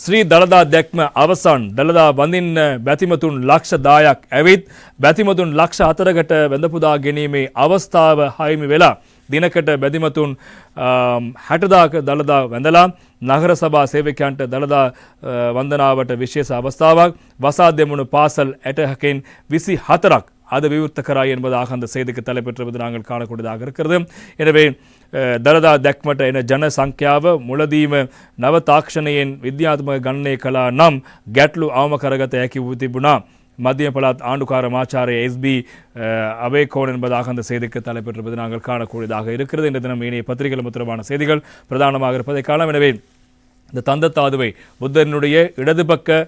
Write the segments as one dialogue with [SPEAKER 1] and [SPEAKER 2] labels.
[SPEAKER 1] ශ්‍රී දළදා දැක්ම අවසන් දළදා වඳින්න බැතිමතුන් ලක්ෂ දායක් ඇවිත් බැතිමතුන් ලක්ෂ හතරකට වැඳපුදා ගැනීමේ අවස්ථාව හයිමි වෙලා දිනකට බැතිමතුන් හැටදාක දළදා වැඳලා නගර සභා සේවකයන්ට දළදා අ, වන්දනාවට විශේෂ අවස්ථාවක් වසා දෙමුණු පාසල් ඇටහකින් විසි හතරක් அது விவர்த்தகராய் என்பதாக அந்த செய்திக்கு தலைப்பெற்றுவது நாங்கள் காணக்கூடியதாக இருக்கிறது. எனவே தரதா தக்மட்ட என ஜனசங்கியாவ ಸಂಖ್ಯಾವ ಮುಳದೀಮ ನವತಾಕ್ಷಣೆಯನ್ ವಿದ್ಯಾತ್ಮಕ கலா நம் ನಂ ஆமகரகத்தை ஆக்கி ಯಾಕಿ ಉತಿಬುಣ மத்திய பலாத் ஆண்டுக்கார ஆச்சாரிய எஸ்பி அபேகோன் என்பதாக அந்த செய்திக்கு தலைப்பெற்றிருப்பது நாங்கள் காணக்கூடியதாக இருக்கிறது. இந்த தினம் இணைய பத்திரிகைகள் முத்திரமான செய்திகள் பிரதானமாக இருப்பதை காணம் எனவே இந்த தந்தத்தாதுவை புத்தனுடைய இடது பக்க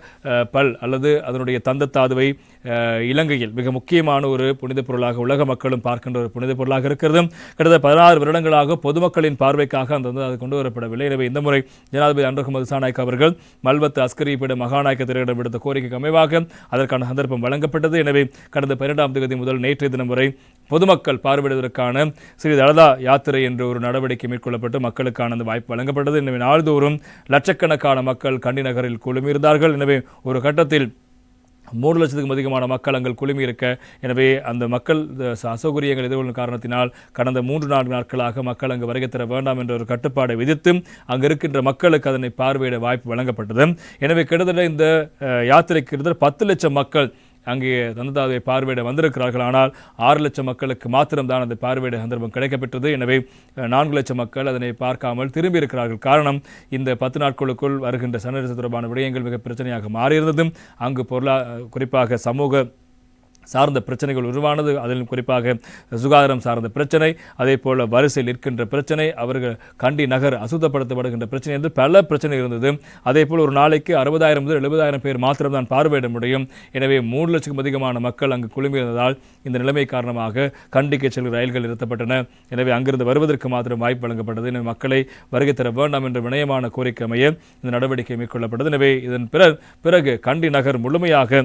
[SPEAKER 1] பல் அல்லது அதனுடைய தந்தத்தாதுவை இலங்கையில் மிக முக்கியமான ஒரு புனித பொருளாக உலக மக்களும் பார்க்கின்ற ஒரு புனித பொருளாக இருக்கிறது கடந்த பதினாறு வருடங்களாக பொதுமக்களின் பார்வைக்காக அந்த வந்து அது கொண்டு வரப்படவில்லை. எனவே இந்த முறை ஜனாதிபதி அன்ரகுமது சாநாயக் அவர்கள் மல்வத்து அஸ்கரி பீட மகாநாயக்க திரையிடம் விடுத்த கோரிக்கைக்கு அமைவாக அதற்கான சந்தர்ப்பம் வழங்கப்பட்டது. எனவே கடந்த பன்னிரெண்டாம் தேதி முதல் நேற்றைய தினம் வரை பொதுமக்கள் பார்வையிடுவதற்கான ஸ்ரீ தலதா யாத்திரை என்ற ஒரு நடவடிக்கை மேற்கொள்ளப்பட்டு மக்களுக்கான அந்த வாய்ப்பு வழங்கப்பட்டது. எனவே நாள்தோறும் லட்சக்கணக்கான மக்கள் கண்டி நகரில் குழுமியிருந்தார்கள். எனவே ஒரு கட்டத்தில் மூன்று லட்சத்துக்கும் அதிகமான மக்கள் அங்கே குழுமி இருக்க எனவே அந்த மக்கள் அசௌகரியங்கள் எதிர்கொள்ளும் காரணத்தினால் கடந்த மூன்று நான்கு நாட்களாக மக்கள் அங்கு வருகை தர வேண்டாம் என்ற ஒரு கட்டுப்பாடை விதித்து அங்கு இருக்கின்ற மக்களுக்கு அதனை பார்வையிட வாய்ப்பு வழங்கப்பட்டது. எனவே கிட்டத்தட்ட இந்த யாத்திரைக்கு கிட்டத்தட்ட பத்து லட்சம் மக்கள் அங்கே தந்ததாவை பார்வையிட வந்திருக்கிறார்கள். ஆனால் ஆறு லட்சம் மக்களுக்கு மாத்திரம்தான் அந்த பார்வையிட சந்தர்ப்பம் கிடைக்கப்பெற்றது. எனவே நான்கு லட்சம் மக்கள் அதனை பார்க்காமல் திரும்பி இருக்கிறார்கள் காரணம் இந்த பத்து நாட்களுக்குள் வருகின்ற சன்னரிசு தொடர்பான விடயங்கள் மிக பிரச்சனையாக மாறியிருந்தது அங்கு பொருளா குறிப்பாக சமூக சார்ந்த பிரச்சனைகள் உருவானது. அதிலும் குறிப்பாக சுகாதாரம் சார்ந்த பிரச்சனை அதே போல் வரிசையில் இருக்கின்ற பிரச்சனை அவர்கள் கண்டி நகர் அசுத்தப்படுத்தப்படுகின்ற பிரச்சனை என்று பல பிரச்சனை இருந்தது. அதே போல் ஒரு நாளைக்கு அறுபதாயிரம் முதல் எழுபதாயிரம் பேர் மாத்திரம்தான் பார்வையிட முடியும். எனவே மூன்று லட்சம் அதிகமான மக்கள் அங்கு குழுமியிருந்ததால் இந்த நிலைமை காரணமாக கண்டிக்கு செல்லும் ரயில்கள் நிறுத்தப்பட்டன. எனவே அங்கிருந்து வருவதற்கு மாத்திரம் வாய்ப்பு வழங்கப்பட்டது. எனவே மக்களை வருகை தர வேண்டாம் என்ற வினயமான கோரிக்கை அமைய இந்த நடவடிக்கை மேற்கொள்ளப்பட்டது. எனவே இதன் பிற பிறகு கண்டி நகர் முழுமையாக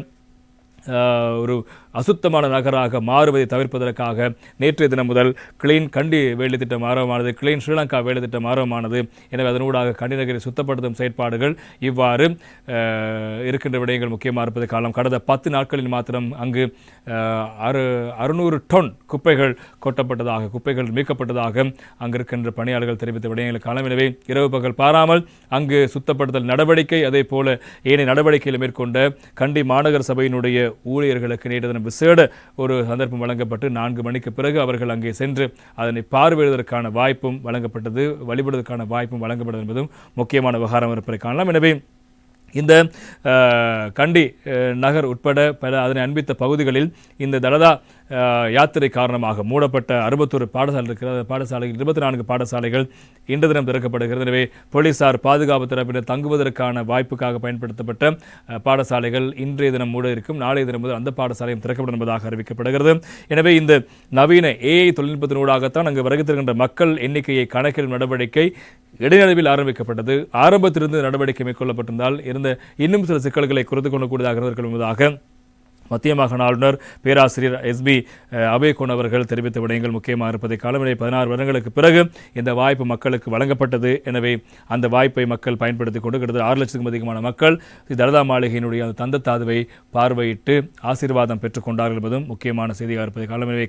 [SPEAKER 1] ஒரு அசுத்தமான நகராக மாறுவதை தவிர்ப்பதற்காக நேற்றைய தினம் முதல் கிளீன் கண்டி வேலை திட்டம் ஆரம்பமானது கிளீன் ஸ்ரீலங்கா வேலை திட்டம் ஆரம்பமானது. எனவே அதனூடாக கண்டி நகரை சுத்தப்படுத்தும் செயற்பாடுகள் இவ்வாறு இருக்கின்ற விடயங்கள் முக்கியமாக இருப்பது காலம் கடந்த பத்து நாட்களில் மாத்திரம் அங்கு அறு அறுநூறு டொன் குப்பைகள் கொட்டப்பட்டதாக குப்பைகள் மீட்கப்பட்டதாக அங்கு இருக்கின்ற பணியாளர்கள் தெரிவித்த விடயங்களை காலம் எனவே இரவு பகல் பாராமல் அங்கு சுத்தப்படுத்தல் நடவடிக்கை அதே போல ஏனைய நடவடிக்கைகளை மேற்கொண்ட கண்டி மாநகர சபையினுடைய ஊழியர்களுக்கு நேற்று விசேட ஒரு சந்தர்ப்பம் வழங்கப்பட்டு நான்கு மணிக்கு பிறகு அவர்கள் அங்கே சென்று அதனை பார்வையிடுவதற்கான வாய்ப்பும் வழங்கப்பட்டது வழிபடுவதற்கான வாய்ப்பும் வழங்கப்பட்டது என்பதும் முக்கியமான விவகாரம் இருப்பதை காணலாம். எனவே இந்த கண்டி நகர் உட்பட பல அதனை அன்பித்த பகுதிகளில் இந்த தலதா யாத்திரை காரணமாக மூடப்பட்ட அறுபத்தொரு பாடசாலை இருக்கிறது. பாடசாலைகள் இருபத்தி நான்கு பாடசாலைகள் இன்று தினம் திறக்கப்படுகிறது. எனவே போலீசார் பாதுகாப்பு தரப்பினர் தங்குவதற்கான வாய்ப்புக்காக பயன்படுத்தப்பட்ட பாடசாலைகள் இன்றைய தினம் மூட இருக்கும். நாளைய தினம் முதல் அந்த பாடசாலையும் திறக்கப்படும் என்பதாக அறிவிக்கப்படுகிறது. எனவே இந்த நவீன ஏஐ தொழில்நுட்பத்தினூடாகத்தான் அங்கு வருகை தருகின்ற மக்கள் எண்ணிக்கையை கணக்கிடும் நடவடிக்கை இடைநடுவில் ஆரம்பிக்கப்பட்டது. ஆரம்பத்திலிருந்து நடவடிக்கை மேற்கொள்ளப்பட்டிருந்தால் இருந்த இன்னும் சில சிக்கல்களை குறைத்து கொள்ளக்கூடியதாக இருந்திருக்கும் என்பதாக மத்திய மாகாண ஆளுநர் பேராசிரியர் எஸ்பி அபேகோன் அவர்கள் தெரிவித்த விடயங்கள் முக்கியமாக இருப்பதை காலநிலை பதினாறு வருடங்களுக்கு பிறகு இந்த வாய்ப்பு மக்களுக்கு வழங்கப்பட்டது. எனவே அந்த வாய்ப்பை மக்கள் பயன்படுத்திக் கொண்டு கிட்டத்தட்ட ஆறு லட்சத்துக்கும் அதிகமான மக்கள் ஸ்ரீ தலதா மாளிகையினுடைய அந்த தந்த தாதுவை பார்வையிட்டு ஆசீர்வாதம் பெற்றுக்கொண்டார்கள் என்பதும் முக்கியமான செய்தியாக இருப்பதை காலநிலை